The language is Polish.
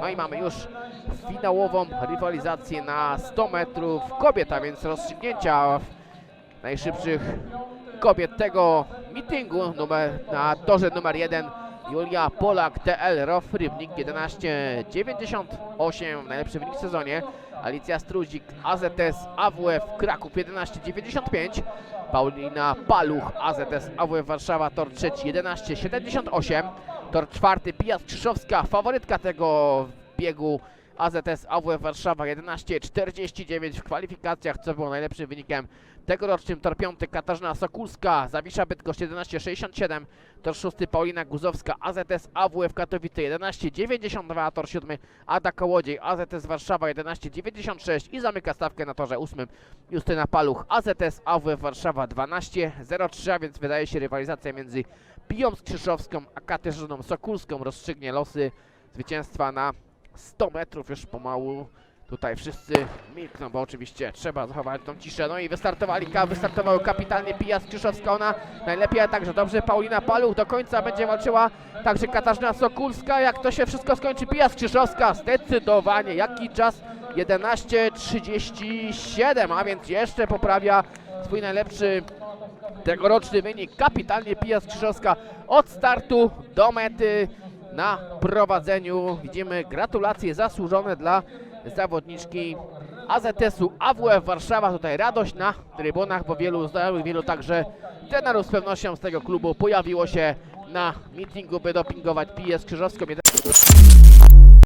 No i mamy już finałową rywalizację na 100 metrów. Kobiet, a więc rozstrzygnięcia najszybszych kobiet tego meetingu numer, na torze numer 1 Julia Polak TL ROF Rybnik 11.98 najlepszy wynik w sezonie. Alicja Struzik AZS AWF Kraków 11.95 Paulina Paluch AZS AWF Warszawa tor trzeci 11.78 tor czwarty Pija Krzyżowska faworytka tego biegu AZS AWF Warszawa 11.49 w kwalifikacjach, co było najlepszym wynikiem tegorocznym. Tor piąty Katarzyna Sokulska, Zawisza Bydgoszcz 11.67, tor szósty Paulina Guzowska, AZS AWF Katowice 11.92, tor siódmy Ada Kołodziej, AZS Warszawa 11.96 i zamyka stawkę na torze ósmym Justyna Paluch, AZS AWF Warszawa 12.03, a więc wydaje się rywalizacja między Piją Skrzyszowską a Katarzyną Sokulską rozstrzygnie losy zwycięstwa na 100 metrów już pomału. Tutaj wszyscy milkną, bo oczywiście trzeba zachować tą ciszę. No i wystartowali, kapitalnie Pija Skrzyszowska, ona najlepiej, a także dobrze Paulina Paluch do końca będzie walczyła także Katarzyna Sokulska. Jak to się wszystko skończy, Pija Skrzyszowska zdecydowanie, jaki czas 11.37, a więc jeszcze poprawia swój najlepszy tegoroczny wynik. Kapitalnie Pija Skrzyżowska od startu do mety na prowadzeniu. Widzimy gratulacje zasłużone dla zawodniczki AZS-u AWF Warszawa. Tutaj radość na trybunach, bo wielu znajomych, wielu także trenerów z pewnością z tego klubu pojawiło się na meetingu, by dopingować Piję Skrzyżowską.